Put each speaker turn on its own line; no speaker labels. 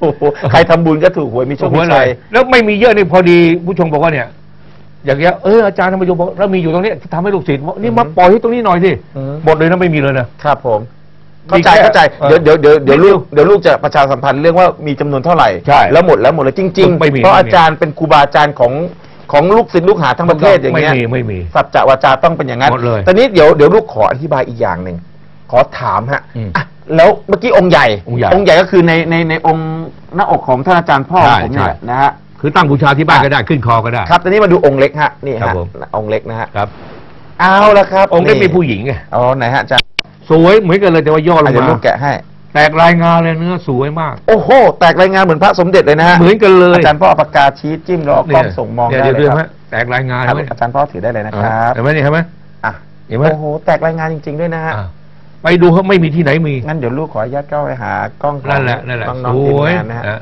โอ้โหใครทำบุญก็ถูกหวยมีโชค
หั
มี
วเล
ชั
ย
ย
แล้วไม่มีเยอะนี่พอดีผู้ชมบอกว่าเนี่ย อย่างเงี้ยเอออาจารย์ทำไมโยมบอกเรามีอยู่ตรงนี้ทำให้ลูกศิษย์บอกนี่
อือฮึ
มาปล่อยให้ตรงนี้หน่อยสิ
อืม
หมดเลยนะไม่มีเลยนะ ครับ
ผม เข้าใจ
มีแค่
เข้าใจ
เออ
เดี๋ยวเดี๋ยวเดี๋ยวเดี๋ยว
นิด
ลู
เดียว
กเดี๋ยวลูกจะประชาสัมพันธ์เรื่องว่ามีจำนวนเท่าไหร่
ใช่
แล้วหมดแล้วหมดเลยจริง
ไม่มี
ๆ เพราะ
ไม่มี
อาจารย์เป็นครูบาอาจารย์ของของลูกศิษย์ลูกหาทั้งประเทศอย่างเงี้ย
ไม่มีไม่มี
สัจจะวาจาต้องเป็นอย่างนั้น
หมดเลย
ตอนนี้เดี๋ยวเดี๋ยวลูกขออธิบายอีกอย่างหนึ่ง ขอถามฮะ
อืม
อะ แล้วเมื่อกี้องค์ใหญ่
องค์ใหญ่
ใหญ่ก็คือในในในองค์หน้าอกของท่านอาจารย์พ่อ
ใช่
ผมเนี่ย
ใช่
นะฮะ
คือตั้งบูชาที่บ้านก็ได้ขึ้นคอก็ได้
ครับตอนนี้มาดูองค์เล็กฮะนี่
ครั
ฮะ
บผม
องค์เล็กนะฮะ
ครับ
เอาละครับ
องค์นี้มีผู้หญิงไง
อ๋อไหนฮะอาจารย์
สวยเหมือนกันเลยแต่ว่าย่อล
อะ
ง
เดี๋ยว
มา
ลูกแกะให้
แตกลายงาเลยเนื้อสวยมาก
โอ้โห แตกรายงานเหมือนพระสมเด็จเลยนะฮะ
เหมือนกันเลย
อาจารย์พ่อเอาปากกาชี้จิ้มรอกล้องส่งมอง
เนี่ย
ได้
เดี๋ยว
เลย
ดู
ค
ไหม
รับ
แตกลายงา
ครับ
เห็นไหม
อาจารย์พ่อถือได้เลยนะครับ
เห็นไหมนี่เห็นไหม
อะ
เห็นไหม
โอ้โห แตกรายงานจริง ๆ ด้วยนะฮะ
อะ ไปดูเขาไม่มีที่ไหนมี
งั้นเดี๋ยวลูกขออนุญาตเข้าไปหากล้องของ
นั่นแหละนั่นแหละ
น้อง
ส
ๆทีม
วย
งานนะฮะ
อะ